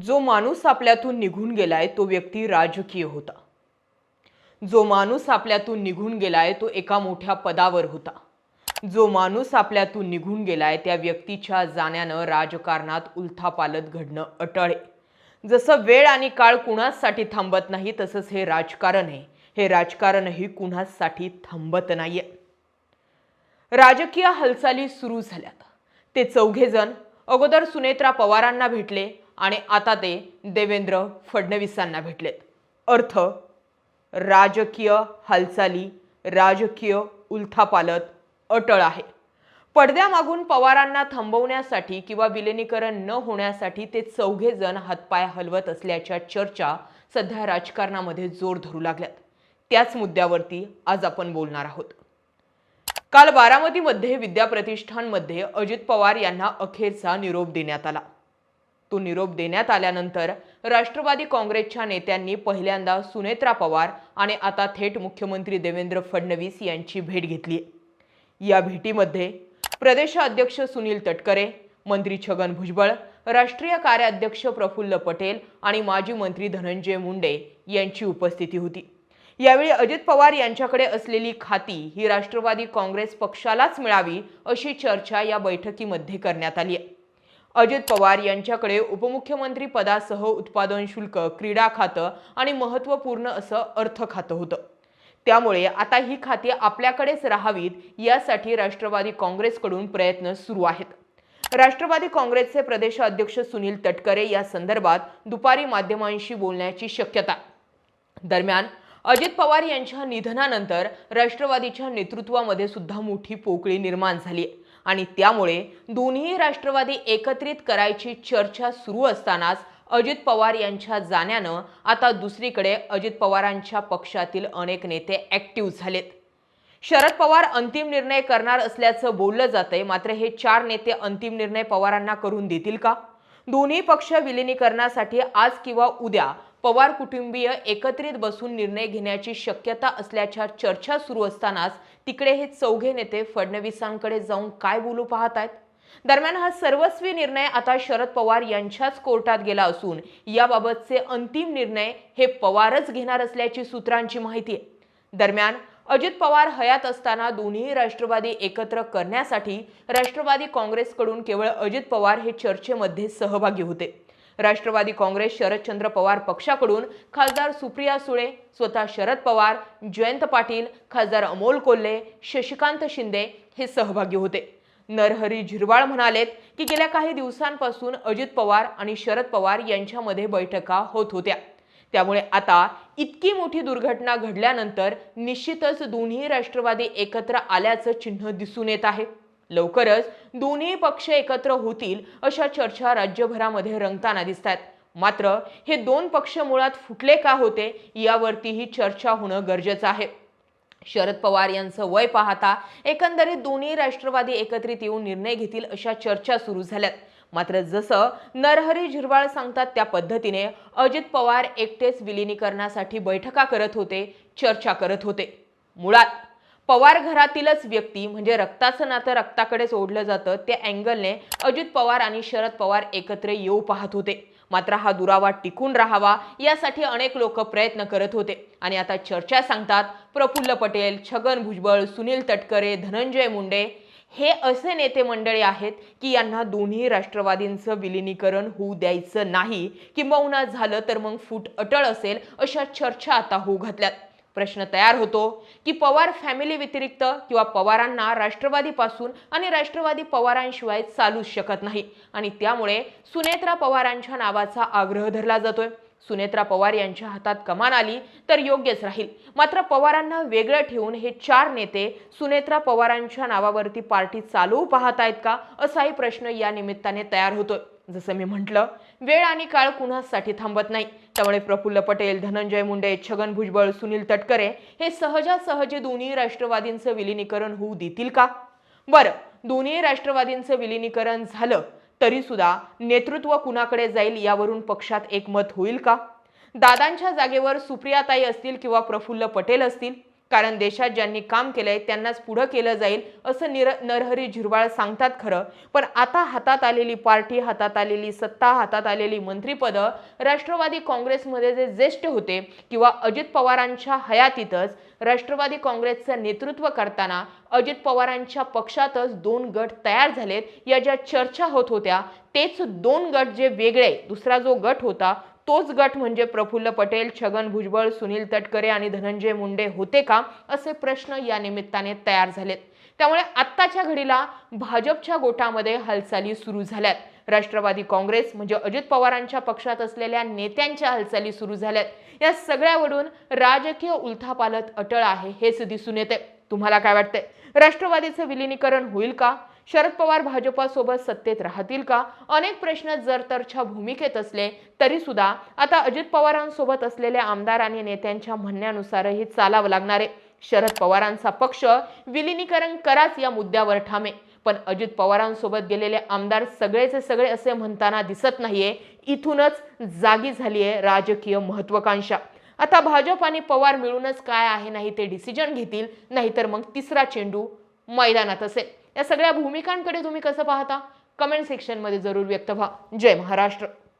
जो माणूस आपल्यातून निघून गेलाय तो व्यक्ती राजकीय होता. जो माणूस आपल्यातून निघून गेलाय तो एका मोठ्या पदावर होता. जो माणूस आपल्यातून निघून गेलाय त्या व्यक्तीच्या जाण्यानं राजकारणात उलथापालत घडणं अटळ आहे. जसं वेळ आणि काळ कुणाचसाठी थांबत नाही तसंच हे राजकारण आहे. हे राजकारणही कुणाचसाठी थांबत नाहीये. राजकीय हालचाली सुरू झाल्यात. ते चौघेजण अगोदर सुनेत्रा पवारांना भेटले आणि आता ते देवेंद्र फडणवीसांना भेटलेत. अर्थ राजकीय हालचाली राजकीय उलथापालत अटळ आहे. पडद्यामागून पवारांना थांबवण्यासाठी किंवा विलिनीकरण न होण्यासाठी ते चौघे जण हातपाय हलवत असल्याच्या चर्चा सध्या राजकारणामध्ये जोर धरू लागल्यात. त्याच मुद्द्यावरती आज आपण बोलणार आहोत. काल बारामतीमध्ये विद्याप्रतिष्ठानमध्ये अजित पवार यांना अखेरचा निरोप देण्यात आला. तो निरोप देण्यात आल्यानंतर राष्ट्रवादी काँग्रेसच्या नेत्यांनी पहिल्यांदा सुनेत्रा पवार आणि आता थेट मुख्यमंत्री देवेंद्र फडणवीस यांची भेट घेतली. या भेटीमध्ये प्रदेशाध्यक्ष सुनील तटकरे मंत्री छगन भुजबळ राष्ट्रीय कार्याध्यक्ष प्रफुल्ल पटेल आणि माजी मंत्री धनंजय मुंडे यांची उपस्थिती होती. यावेळी अजित पवार यांच्याकडे असलेली खाती ही राष्ट्रवादी काँग्रेस पक्षालाच मिळावी अशी चर्चा या बैठकीमध्ये करण्यात आली आहे. अजित पवार यांच्याकडे उपमुख्यमंत्री पदासह उत्पादन शुल्क क्रीडा खातं आणि महत्त्वपूर्ण असं अर्थ खातं होतं. त्यामुळे आता ही खाती आपल्याकडेच राहावीत यासाठी राष्ट्रवादी काँग्रेसकडून प्रयत्न सुरू आहेत. राष्ट्रवादी काँग्रेसचे प्रदेशाध्यक्ष सुनील तटकरे या संदर्भात दुपारी माध्यमांशी बोलण्याची शक्यता. दरम्यान अजित पवार यांच्या निधनानंतर राष्ट्रवादीच्या नेतृत्वामध्ये सुद्धा मोठी पोकळी निर्माण झाली आहे आणि त्यामुळे दोन्ही राष्ट्रवादी एकत्रित करायची चर्चा सुरू असतानाच अजित पवार यांच्या जाण्यानं आता दुसरीकडे अजित पवारांच्या पक्षातील अनेक नेते ऍक्टिव्ह झालेत. शरद पवार अंतिम निर्णय करणार असल्याचं बोललं जातंय मात्र हे चार नेते अंतिम निर्णय पवारांना करून देतील का? दोन्ही पक्ष विलिनीकरणासाठी आज किंवा उद्या पवार कुटुंबीय एकत्रित बसून निर्णय घेण्याची शक्यता असल्याच्या चर्चा सुरू असतानाच तिकडे हे चौघे नेते फडणवीसांकडे जाऊन काय बोलू पाहत आहेत दरम्यान हा सर्वस्वी निर्णय आता शरद पवार यांच्याच कोर्टात गेला असून याबाबतचे अंतिम निर्णय हे पवारच घेणार असल्याची सूत्रांची माहिती आहे. दरम्यान अजित पवार हयात असताना दोन्ही राष्ट्रवादी एकत्र करण्यासाठी राष्ट्रवादी काँग्रेसकडून केवळ अजित पवार हे चर्चेमध्ये सहभागी होते. राष्ट्रवादी काँग्रेस शरदचंद्र पवार पक्षाकडून खासदार सुप्रिया सुळे स्वतः शरद पवार जयंत पाटील खासदार अमोल कोल्हे शशिकांत शिंदे हे सहभागी होते. नरहरी झिरवाळ म्हणालेत की गेल्या काही दिवसांपासून अजित पवार आणि शरद पवार यांच्यामध्ये बैठका होत होत्या. त्यामुळे आता इतकी मोठी दुर्घटना घडल्यानंतर निश्चितच दोन्ही राष्ट्रवादी एकत्र आल्याचं चिन्ह दिसून येत आहे. लवकरच दोन्ही पक्ष एकत्र होतील अशा चर्चा राज्यभरामध्ये रंगताना दिसत आहेत मात्र हे दोन पक्ष मुळात फुटले का होते यावरतीही चर्चा होणं गरजेचं आहे. शरद पवार यांचं वय पाहता एकंदरीत दोन्ही राष्ट्रवादी एकत्रित येऊन निर्णय घेतील अशा चर्चा सुरू झाल्यात. मात्र जसं नरहरी झिरवाळ सांगतात त्या पद्धतीने अजित पवार एकटेच विलिनीकरणासाठी बैठका करत होते चर्चा करत होते. मुळात पवार घरातीलच व्यक्ती म्हणजे रक्ताचं नातं रक्ताकडेच ओढलं जातं त्या अँगलने अजित पवार आणि शरद पवार एकत्र येऊ पाहत होते. मात्र हा दुरावा टिकून राहावा यासाठी अनेक लोक प्रयत्न करत होते. आणि आता चर्चा सांगतात प्रफुल्ल पटेल छगन भुजबळ सुनील तटकरे धनंजय मुंडे. हे असे नेते मंडळी आहेत की यांना दोन्ही राष्ट्रवादींचं विलिनीकरण होऊ द्यायचं नाही. किंबहुना झालं तर मग फूट अटळ असेल अशा चर्चा आता होऊ घातल्यात. प्रश्न तयार होतो की पवार फॅमिली व्यतिरिक्त किंवा पवारांना राष्ट्रवादीपासून आणि राष्ट्रवादी पवारांशिवाय चालूच शकत नाही. आणि त्यामुळे सुनेत्रा पवारांच्या नावाचा आग्रह धरला जातोय. सुनेत्रा पवार यांच्या हातात कमान आली तर योग्यच राहील. मात्र पवारांना वेगळं ठेवून हे चार नेते सुनेत्रा पवारांच्या नावावरती पार्टी चालवू पाहत आहेत का असाही प्रश्न या निमित्ताने तयार होतोय. जसं मी म्हटलं वेळ आणि काळ कुणासाठी थांबत नाही. त्यामुळे प्रफुल्ल पटेल धनंजय मुंडे छगन भुजबळ सुनील तटकरे हे सहजासहजी दोन्ही राष्ट्रवादींचं विलिनीकरण होऊ देतील का? बरं दोन्ही राष्ट्रवादींचं विलिनीकरण झालं तरी सुद्धा नेतृत्व कुणाकडे जाईल यावरून पक्षात एकमत होईल का? दादांच्या जागेवर सुप्रियाताई असतील किंवा प्रफुल्ल पटेल असतील कारण देशात ज्यांनी काम केलंय त्यांनाच पुढं केलं जाईल असं निर नरहरी झिरवाळ सांगतात खरं. पण आता हातात आलेली पार्टी हातात आलेली सत्ता हातात आलेली मंत्रिपदं राष्ट्रवादी काँग्रेसमध्ये जे ज्येष्ठ होते किंवा अजित पवारांच्या हयातीतच राष्ट्रवादी काँग्रेसचं नेतृत्व करताना अजित पवारांच्या पक्षातच दोन गट तयार झालेत. या ज्या चर्चा होत होत्या तेच दोन गट जे वेगळे दुसरा जो गट होता तोच गट म्हणजे प्रफुल्ल पटेल छगन भुजबळ सुनील तटकरे आणि धनंजय मुंडे होते का असे प्रश्न या निमित्ताने तयार झालेत. त्यामुळे आत्ताच्या घडीला भाजपच्या गोटामध्ये हालचाली सुरू झाल्यात. राष्ट्रवादी काँग्रेस म्हणजे अजित पवारांच्या पक्षात असलेल्या नेत्यांच्या हालचाली सुरू झाल्यात. या सगळ्यावरून राजकीय उलथापालथ अटळ आहे हेच दिसून येते. तुम्हाला काय वाटतंय? राष्ट्रवादीचं विलिनीकरण होईल का? शरद पवार भाजपासोबत सत्तेत राहतील का? अनेक प्रश्न जर तरच्या भूमिकेत असले तरी सुद्धा आता अजित पवारांसोबत असलेल्या आमदार आणि नेत्यांच्या म्हणण्यानुसारही चालावं लागणार आहे. शरद पवारांचा पक्ष विलिनीकरण कराच या मुद्द्यावर ठामे पण अजित पवारांसोबत गेलेले आमदार सगळेचे सगळे असे म्हणताना दिसत नाहीये. इथूनच जागी झालीये राजकीय महत्वाकांक्षा. आता भाजप आणि पवार मिळूनच काय आहे नाही ते डिसिजन घेतील नाहीतर मग तिसरा चेंडू मैदानात असेल. या सगळ्या भूमिकांकडे तुम्ही कसं पाहता? कमेंट सेक्शनमध्ये जरूर व्यक्त व्हा. जय महाराष्ट्र.